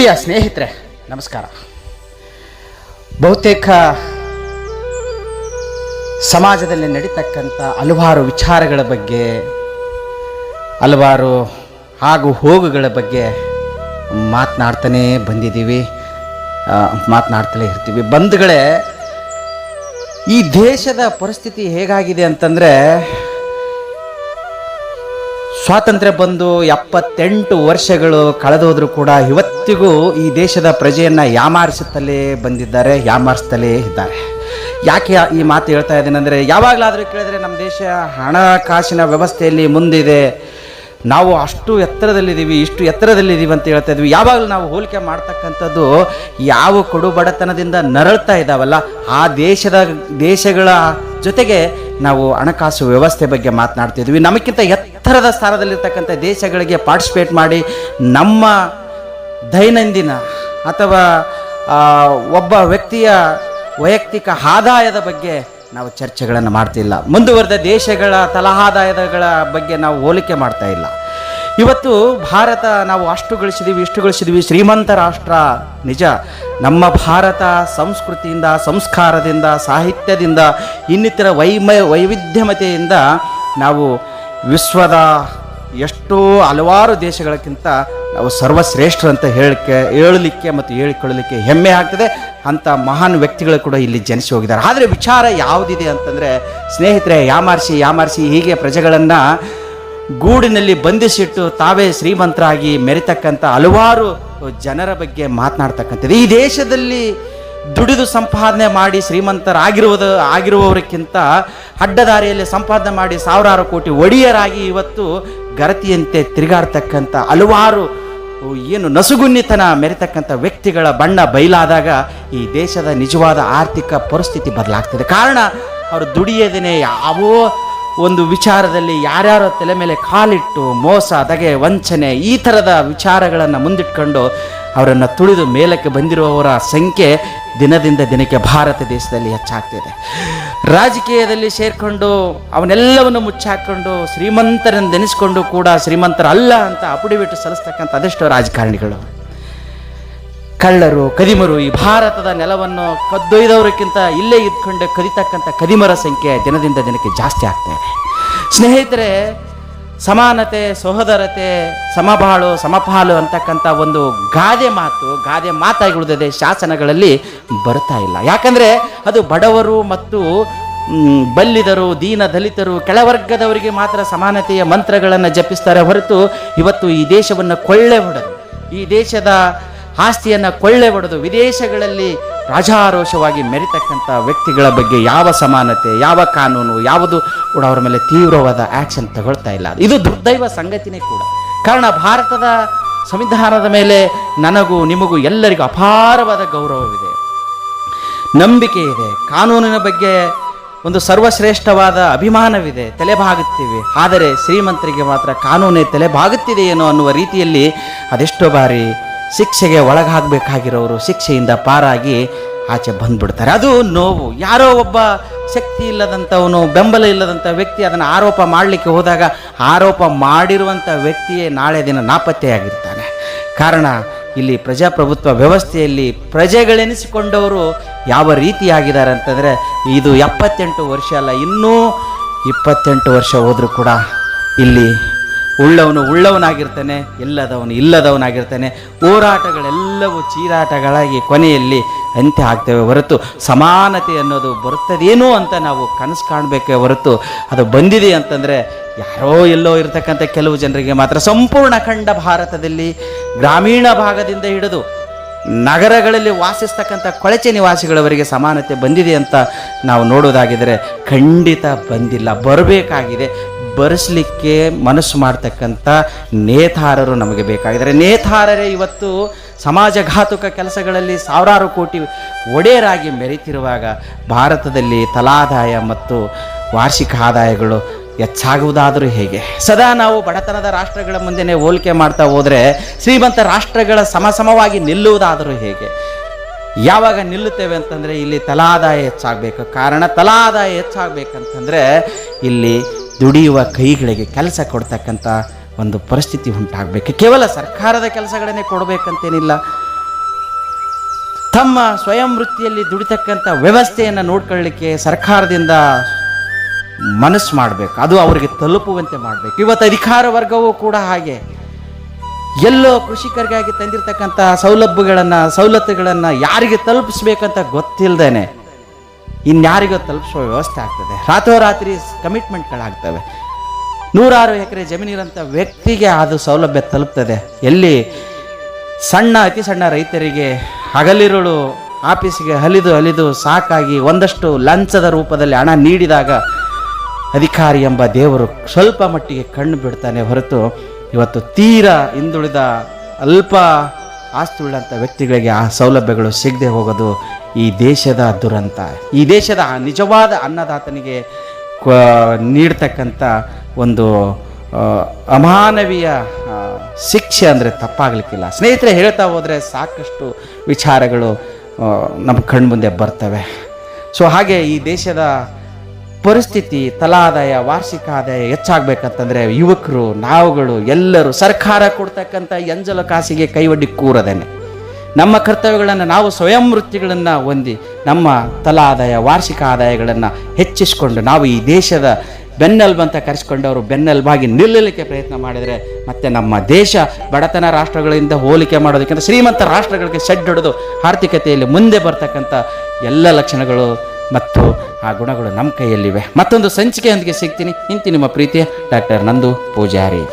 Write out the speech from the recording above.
ಪ್ರಿಯ ಸ್ನೇಹಿತರೆ, ನಮಸ್ಕಾರ. ಬಹುತೇಕ ಸಮಾಜದಲ್ಲಿ ನಡೀತಕ್ಕಂಥ ಹಲವಾರು ವಿಚಾರಗಳ ಬಗ್ಗೆ, ಹಲವಾರು ಹಾಗೂ ಹೋಗುಗಳ ಬಗ್ಗೆ ಮಾತನಾಡ್ತಾನೇ ಬಂದಿದ್ದೀವಿ. ಮಾತನಾಡ್ತಲೇ ಇರ್ತೀವಿ. ಬಂಧುಗಳೇ, ಈ ದೇಶದ ಪರಿಸ್ಥಿತಿ ಹೇಗಾಗಿದೆ ಅಂತಂದರೆ ಸ್ವಾತಂತ್ರ್ಯ ಬಂದು ಎಪ್ಪತ್ತೆಂಟು ವರ್ಷಗಳು ಕಳೆದೋದ್ರೂ ಕೂಡ ಇವತ್ತಿಗೂ ಈ ದೇಶದ ಪ್ರಜೆಯನ್ನು ಯಾಮಾರಿಸುತ್ತಲೇ ಬಂದಿದ್ದಾರೆ ಯಾಮಾರಿಸ್ತಲೇ ಇದ್ದಾರೆ. ಯಾಕೆ ಈ ಮಾತು ಹೇಳ್ತಾ ಇದ್ದೇನೆ ಅಂದರೆ, ಯಾವಾಗಲಾದರೂ ಕೇಳಿದ್ರೆ ನಮ್ಮ ದೇಶ ಹಣಕಾಸಿನ ವ್ಯವಸ್ಥೆಯಲ್ಲಿ ಮುಂದಿದೆ. ನಾವು ಅಷ್ಟು ಎತ್ತರದಲ್ಲಿದ್ದೀವಿ, ಇಷ್ಟು ಎತ್ತರದಲ್ಲಿದ್ದೀವಿ ಅಂತ ಹೇಳ್ತಾ ಇದ್ವಿ. ಯಾವಾಗಲೂ ನಾವು ಹೋಲಿಕೆ ಮಾಡ್ತಕ್ಕಂಥದ್ದು ಯಾವ ಕೊಡು ಬಡತನದಿಂದ ನರಳ್ತಾ ಇದ್ದಾವಲ್ಲ, ಆ ದೇಶದ ದೇಶಗಳ ಜೊತೆಗೆ ನಾವು ಹಣಕಾಸು ವ್ಯವಸ್ಥೆ ಬಗ್ಗೆ ಮಾತನಾಡ್ತಿದ್ವಿ. ನಮಗಿಂತ ಎತ್ತರದ ಸ್ಥಾನದಲ್ಲಿರ್ತಕ್ಕಂಥ ದೇಶಗಳಿಗೆ ಪಾರ್ಟಿಸಿಪೇಟ್ ಮಾಡಿ ನಮ್ಮ ದೈನಂದಿನ ಅಥವಾ ಒಬ್ಬ ವ್ಯಕ್ತಿಯ ವೈಯಕ್ತಿಕ ಆದಾಯದ ಬಗ್ಗೆ ನಾವು ಚರ್ಚೆಗಳನ್ನು ಮಾಡ್ತಿಲ್ಲ. ಮುಂದುವರೆದ ದೇಶಗಳ ತಲಹಾದಾಯದಗಳ ಬಗ್ಗೆ ನಾವು ಹೋಲಿಕೆ ಮಾಡ್ತಾ ಇಲ್ಲ. ಇವತ್ತು ಭಾರತ ನಾವು ಅಷ್ಟು ಗಳಿಸಿದ್ದೀವಿ ಇಷ್ಟು ಗಳಿಸಿದ್ದೀವಿ ಶ್ರೀಮಂತ ರಾಷ್ಟ್ರ, ನಿಜ. ನಮ್ಮ ಭಾರತ ಸಂಸ್ಕೃತಿಯಿಂದ, ಸಂಸ್ಕಾರದಿಂದ, ಸಾಹಿತ್ಯದಿಂದ, ಇನ್ನಿತರ ವೈಮ ವೈವಿಧ್ಯಮತೆಯಿಂದ ನಾವು ವಿಶ್ವದ ಎಷ್ಟೋ ಹಲವಾರು ದೇಶಗಳಕ್ಕಿಂತ ನಾವು ಸರ್ವಶ್ರೇಷ್ಠರು ಅಂತ ಹೇಳಕ್ಕೆ ಹೇಳಲಿಕ್ಕೆ ಮತ್ತು ಹೇಳಿಕೊಳ್ಳಲಿಕ್ಕೆ ಹೆಮ್ಮೆ ಆಗ್ತದೆ. ಅಂಥ ಮಹಾನ್ ವ್ಯಕ್ತಿಗಳು ಕೂಡ ಇಲ್ಲಿ ಜನಿಸಿ ಹೋಗಿದ್ದಾರೆ. ಆದರೆ ವಿಚಾರ ಯಾವುದಿದೆ ಅಂತಂದರೆ, ಸ್ನೇಹಿತರೆ ಯಾಮಾರಿಸಿ ಯಾಮಾರಿಸಿ ಹೀಗೆ ಪ್ರಜೆಗಳನ್ನು ಗೂಡಿನಲ್ಲಿ ಬಂಧಿಸಿಟ್ಟು ತಾವೇ ಶ್ರೀಮಂತರಾಗಿ ಮೆರಿತಕ್ಕಂಥ ಹಲವಾರು ಜನರ ಬಗ್ಗೆ ಮಾತನಾಡ್ತಕ್ಕಂಥದ್ದು. ಈ ದೇಶದಲ್ಲಿ ದುಡಿದು ಸಂಪಾದನೆ ಮಾಡಿ ಶ್ರೀಮಂತರಾಗಿರುವುದು, ಆಗಿರುವವರಿಗಿಂತ ಅಡ್ಡದಾರಿಯಲ್ಲಿ ಸಂಪಾದನೆ ಮಾಡಿ ಸಾವಿರಾರು ಕೋಟಿ ಒಡೆಯರಾಗಿ ಇವತ್ತು ಗರತಿಯಂತೆ ತಿರುಗಾಡ್ತಕ್ಕಂಥ ಹಲವಾರು ಏನು ನಸುಗುನ್ನಿತನ ಮೆರೆತಕ್ಕಂಥ ವ್ಯಕ್ತಿಗಳ ಬಣ್ಣ ಬಯಲಾದಾಗ ಈ ದೇಶದ ನಿಜವಾದ ಆರ್ಥಿಕ ಪರಿಸ್ಥಿತಿ ಬದಲಾಗ್ತದೆ. ಕಾರಣ, ಅವರು ದುಡಿಯದೇನೆ ಯಾವೋ ಒಂದು ವಿಚಾರದಲ್ಲಿ ಯಾರ್ಯಾರ ತಲೆ ಮೇಲೆ ಕಾಲಿಟ್ಟು ಮೋಸ ದಗೆ ವಂಚನೆ ಈ ಥರದ ವಿಚಾರಗಳನ್ನು ಮುಂದಿಟ್ಕೊಂಡು ಅವರನ್ನು ತುಳಿದು ಮೇಲಕ್ಕೆ ಬಂದಿರುವವರ ಸಂಖ್ಯೆ ದಿನದಿಂದ ದಿನಕ್ಕೆ ಭಾರತ ದೇಶದಲ್ಲಿ ಹೆಚ್ಚಾಗ್ತಿದೆ. ರಾಜಕೀಯದಲ್ಲಿ ಸೇರಿಕೊಂಡು ಅವನ್ನೆಲ್ಲವನ್ನು ಮುಚ್ಚಾಕೊಂಡು ಶ್ರೀಮಂತರನ್ನು ನೆನೆಸ್ಕೊಂಡು ಕೂಡ ಶ್ರೀಮಂತರಲ್ಲ ಅಂತ ಅಪುಡಿಬಿಟ್ಟು ಸಲ್ಲಿಸ್ತಕ್ಕಂಥ ಅದೆಷ್ಟೋ ರಾಜಕಾರಣಿಗಳು. ಕಳ್ಳರು, ಕದಿಮರು ಈ ಭಾರತದ ನೆಲವನ್ನು ಕದ್ದೊಯ್ದವರಕ್ಕಿಂತ ಇಲ್ಲೇ ಇದ್ಕೊಂಡು ಕದಿತಕ್ಕಂಥ ಕದಿಮರ ಸಂಖ್ಯೆ ದಿನದಿಂದ ದಿನಕ್ಕೆ ಜಾಸ್ತಿ ಆಗ್ತಾ ಇದೆ. ಸ್ನೇಹಿತರೆ ಸಮಾನತೆ, ಸಹೋದರತೆ, ಸಮಬಾಳು, ಸಮಪಾಲು ಅಂತಕ್ಕಂಥ ಒಂದು ಗಾದೆ ಮಾತು, ಗಾದೆ ಮಾತಾಗಿ ಉಳಿದಿದೆ ಶಾಸನಗಳಲ್ಲಿ ಬರ್ತಾ ಇಲ್ಲ. ಯಾಕಂದರೆ ಅದು ಬಡವರು ಮತ್ತು ಬಲ್ಲಿದರು, ದೀನ ದಲಿತರು, ಕೆಳವರ್ಗದವರಿಗೆ ಮಾತ್ರ ಸಮಾನತೆಯ ಮಂತ್ರಗಳನ್ನು ಜಪಿಸ್ತಾರೆ ಹೊರತು ಇವತ್ತು ಈ ದೇಶವನ್ನು ಕೊಳ್ಳೆ ಹೊಡೆದು, ಈ ದೇಶದ ಆಸ್ತಿಯನ್ನು ಕೊಳ್ಳೆ ಹೊಡೆದು, ವಿದೇಶಗಳಲ್ಲಿ ರಾಜಾರೋಷವಾಗಿ ಮೆರಿತಕ್ಕಂಥ ವ್ಯಕ್ತಿಗಳ ಬಗ್ಗೆ ಯಾವ ಸಮಾನತೆ, ಯಾವ ಕಾನೂನು, ಯಾವುದು ಕೂಡ ಅವರ ಮೇಲೆ ತೀವ್ರವಾದ ಆ್ಯಕ್ಷನ್ ತಗೊಳ್ತಾ ಇಲ್ಲ. ಇದು ದುರ್ದೈವ ಸಂಗತಿನೇ ಕೂಡ. ಕಾರಣ ಭಾರತದ ಸಂವಿಧಾನದ ಮೇಲೆ ನನಗೂ ನಿಮಗೂ ಎಲ್ಲರಿಗೂ ಅಪಾರವಾದ ಗೌರವವಿದೆ. ನಂಬಿಕೆ ಇದೆ. ಕಾನೂನಿನ ಬಗ್ಗೆ ಒಂದು ಸರ್ವಶ್ರೇಷ್ಠವಾದ ಅಭಿಮಾನವಿದೆ. ತಲೆಬಾಗುತ್ತೀವಿ. ಆದರೆ ಶ್ರೀಮಂತರಿಗೆ ಮಾತ್ರ ಕಾನೂನೇ ತಲೆಬಾಗುತ್ತಿದೆಯೇನೋ ಅನ್ನುವ ರೀತಿಯಲ್ಲಿ ಅದೆಷ್ಟೋ ಬಾರಿ ಶಿಕ್ಷೆಗೆ ಒಳಗಾಗಬೇಕಾಗಿರೋರು ಶಿಕ್ಷೆಯಿಂದ ಪಾರಾಗಿ ಆಚೆ ಬಂದ್ಬಿಡ್ತಾರೆ. ಅದು ನೋವು. ಯಾರೋ ಒಬ್ಬ ಶಕ್ತಿ ಇಲ್ಲದಂಥವನು, ಬೆಂಬಲ ಇಲ್ಲದಂಥ ವ್ಯಕ್ತಿ ಅದನ್ನು ಆರೋಪ ಮಾಡಲಿಕ್ಕೆ ಹೋದಾಗ ಆರೋಪ ಮಾಡಿರುವಂಥ ವ್ಯಕ್ತಿಯೇ ನಾಳೆ ದಿನ ನಾಪತ್ತೆಯಾಗಿರ್ತಾನೆ. ಕಾರಣ, ಇಲ್ಲಿ ಪ್ರಜಾಪ್ರಭುತ್ವ ವ್ಯವಸ್ಥೆಯಲ್ಲಿ ಪ್ರಜೆಗಳೆನಿಸಿಕೊಂಡವರು ಯಾವ ರೀತಿಯಾಗಿದ್ದಾರೆ ಅಂತಂದರೆ, ಇದು ಎಪ್ಪತ್ತೆಂಟು ವರ್ಷ ಅಲ್ಲ, ಇನ್ನೂ ಇಪ್ಪತ್ತೆಂಟು ವರ್ಷ ಹೋದರೂ ಕೂಡ ಇಲ್ಲಿ ಉಳ್ಳವನು ಉಳ್ಳವನಾಗಿರ್ತಾನೆ, ಇಲ್ಲದವನು ಇಲ್ಲದವನಾಗಿರ್ತಾನೆ. ಹೋರಾಟಗಳೆಲ್ಲವೂ ಚೀರಾಟಗಳಾಗಿ ಕೊನೆಯಲ್ಲಿ ಅಂತ್ಯ ಆಗ್ತೇವೆ ಹೊರತು ಸಮಾನತೆ ಅನ್ನೋದು ಬರುತ್ತದೇನೋ ಅಂತ ನಾವು ಕನಸು ಕಾಣಬೇಕೇ ಹೊರತು ಅದು ಬಂದಿದೆ ಅಂತಂದರೆ ಯಾರೋ ಎಲ್ಲೋ ಇರತಕ್ಕಂಥ ಕೆಲವು ಜನರಿಗೆ ಮಾತ್ರ ಸಂಪೂರ್ಣ ಖಂಡ ಭಾರತದಲ್ಲಿ ಗ್ರಾಮೀಣ ಭಾಗದಿಂದ ಹಿಡಿದು ನಗರಗಳಲ್ಲಿ ವಾಸಿಸ್ತಕ್ಕಂಥ ಕೊಳಚೆ ನಿವಾಸಿಗಳವರಿಗೆ ಸಮಾನತೆ ಬಂದಿದೆ ಅಂತ ನಾವು ನೋಡೋದಾಗಿದ್ದರೆ ಖಂಡಿತ ಬಂದಿಲ್ಲ, ಬರಬೇಕಾಗಿದೆ. ಬರೆಸಲಿಕ್ಕೆ ಮನಸ್ಸು ಮಾಡ್ತಕ್ಕಂಥ ನೇತಾರರು ನಮಗೆ ಬೇಕಾಗಿದ್ದಾರೆ. ನೇತಾರರೇ ಇವತ್ತು ಸಮಾಜಘಾತುಕ ಕೆಲಸಗಳಲ್ಲಿ ಸಾವಿರಾರು ಕೋಟಿ ಒಡೆಯರಾಗಿ ಮೆರೀತಿರುವಾಗ ಭಾರತದಲ್ಲಿ ತಲಾದಾಯ ಮತ್ತು ವಾರ್ಷಿಕ ಆದಾಯಗಳು ಹೆಚ್ಚಾಗುವುದಾದರೂ ಹೇಗೆ? ಸದಾ ನಾವು ಬಡತನದ ರಾಷ್ಟ್ರಗಳ ಮುಂದೆನೇ ಹೋಲಿಕೆ ಮಾಡ್ತಾ ಹೋದರೆ ಶ್ರೀಮಂತ ರಾಷ್ಟ್ರಗಳ ಸಮಸಮವಾಗಿ ನಿಲ್ಲುವುದಾದರೂ ಹೇಗೆ? ಯಾವಾಗ ನಿಲ್ಲುತ್ತೇವೆ ಅಂತಂದರೆ ಇಲ್ಲಿ ತಲಾದಾಯ ಹೆಚ್ಚಾಗಬೇಕು. ಕಾರಣ ತಲಾದಾಯ ಹೆಚ್ಚಾಗಬೇಕಂತಂದರೆ ಇಲ್ಲಿ ದುಡಿಯುವ ಕೈಗಳಿಗೆ ಕೆಲಸ ಕೊಡ್ತಕ್ಕಂಥ ಒಂದು ಪರಿಸ್ಥಿತಿ ಉಂಟಾಗಬೇಕು. ಕೇವಲ ಸರ್ಕಾರದ ಕೆಲಸಗಳನ್ನೇ ಕೊಡಬೇಕಂತೇನಿಲ್ಲ. ತಮ್ಮ ಸ್ವಯಂ ವೃತ್ತಿಯಲ್ಲಿ ದುಡಿತಕ್ಕಂಥ ವ್ಯವಸ್ಥೆಯನ್ನು ನೋಡ್ಕೊಳ್ಳಿಕ್ಕೆ ಸರ್ಕಾರದಿಂದ ಮನಸ್ಸು ಮಾಡಬೇಕು. ಅದು ಅವರಿಗೆ ತಲುಪುವಂತೆ ಮಾಡಬೇಕು. ಇವತ್ತು ಅಧಿಕಾರ ವರ್ಗವೂ ಕೂಡ ಹಾಗೆ. ಎಲ್ಲೋ ಕೃಷಿಕರಿಗಾಗಿ ತಂದಿರತಕ್ಕಂಥ ಸೌಲಭ್ಯಗಳನ್ನು, ಸವಲತ್ತುಗಳನ್ನು ಯಾರಿಗೆ ತಲುಪಿಸ್ಬೇಕಂತ ಗೊತ್ತಿಲ್ಲದೇನೆ ಇನ್ಯಾರಿಗೋ ತಲುಪಿಸುವ ವ್ಯವಸ್ಥೆ ಆಗ್ತದೆ. ರಾತ್ರೋರಾತ್ರಿ ಕಮಿಟ್ಮೆಂಟ್ಗಳಾಗ್ತವೆ. ನೂರಾರು ಎಕರೆ ಜಮೀನಿರಂಥ ವ್ಯಕ್ತಿಗೆ ಅದು ಸೌಲಭ್ಯ ತಲುಪ್ತದೆ. ಎಲ್ಲಿ ಸಣ್ಣ, ಅತಿ ಸಣ್ಣ ರೈತರಿಗೆ ಹಗಲಿರುಳು ಆಫೀಸಿಗೆ ಹಲಿದು ಹಲಿದು ಸಾಕಾಗಿ ಒಂದಷ್ಟು ಲಂಚದ ರೂಪದಲ್ಲಿ ಹಣ ನೀಡಿದಾಗ ಅಧಿಕಾರಿ ಎಂಬ ದೇವರು ಸ್ವಲ್ಪ ಮಟ್ಟಿಗೆ ಕಣ್ಣು ಬಿಡ್ತಾನೆ ಹೊರತು ಇವತ್ತು ತೀರ ಹಿಂದುಳಿದ ಅಲ್ಪ ಆಸ್ತಿ ಉಳ್ಳಂಥ ವ್ಯಕ್ತಿಗಳಿಗೆ ಆ ಸೌಲಭ್ಯಗಳು ಸಿಗದೆ ಹೋಗೋದು ಈ ದೇಶದ ದುರಂತ. ಈ ದೇಶದ ನಿಜವಾದ ಅನ್ನದಾತನಿಗೆ ನೀಡ್ತಕ್ಕಂಥ ಒಂದು ಅಮಾನವೀಯ ಶಿಕ್ಷೆ ಅಂದರೆ ತಪ್ಪಾಗಲಿಕ್ಕಿಲ್ಲ. ಸ್ನೇಹಿತರೆ, ಹೇಳ್ತಾ ಹೋದರೆ ಸಾಕಷ್ಟು ವಿಚಾರಗಳು ನಮ್ಮ ಕಣ್ಮುಂದೆ ಬರ್ತವೆ. ಸೊ ಹಾಗೆ ಈ ದೇಶದ ಪರಿಸ್ಥಿತಿ ತಲಾದಾಯ ವಾರ್ಷಿಕ ಆದಾಯ ಹೆಚ್ಚಾಗಬೇಕಂತಂದರೆ ಯುವಕರು, ನಾವುಗಳು ಎಲ್ಲರೂ ಸರ್ಕಾರ ಕೊಡ್ತಕ್ಕಂಥ ಎಂಜಲ ಕಾಸಿಗೆ ಕೈವಡ್ಡಿ ಕೂರದೇನೆ. ನಮ್ಮ ಕರ್ತವ್ಯಗಳನ್ನು ನಾವು ಸ್ವಯಂ ವೃತ್ತಿಗಳನ್ನು ಹೊಂದಿ ನಮ್ಮ ತಲಾದಾಯ ವಾರ್ಷಿಕ ಆದಾಯಗಳನ್ನು ಹೆಚ್ಚಿಸಿಕೊಂಡು ನಾವು ಈ ದೇಶದ ಬೆನ್ನೆಲುಬು ಅಂತ ಕರೆಸ್ಕೊಂಡವರು ಬೆನ್ನೆಲುಬಾಗಿ ನಿಲ್ಲಲಿಕ್ಕೆ ಪ್ರಯತ್ನ ಮಾಡಿದರೆ ಮತ್ತು ನಮ್ಮ ದೇಶ ಬಡತನ ರಾಷ್ಟ್ರಗಳಿಂದ ಹೋಲಿಕೆ ಮಾಡೋದಕ್ಕಿಂತ ಶ್ರೀಮಂತ ರಾಷ್ಟ್ರಗಳಿಗೆ ಸೆಡ್ಡೊಡೆದು ಆರ್ಥಿಕತೆಯಲ್ಲಿ ಮುಂದೆ ಬರ್ತಕ್ಕಂಥ ಎಲ್ಲ ಲಕ್ಷಣಗಳು ಮತ್ತು ಆ ಗುಣಗಳು ನಮ್ಮ ಕೈಯಲ್ಲಿವೆ. ಮತ್ತೊಂದು ಸಂಚಿಕೆಯೊಂದಿಗೆ ಸಿಗ್ತೀನಿ. ಇಂತಿ ನಿಮ್ಮ ಪ್ರೀತಿಯ ಡಾಕ್ಟರ್ ನಂದು ಪೂಜಾರಿ.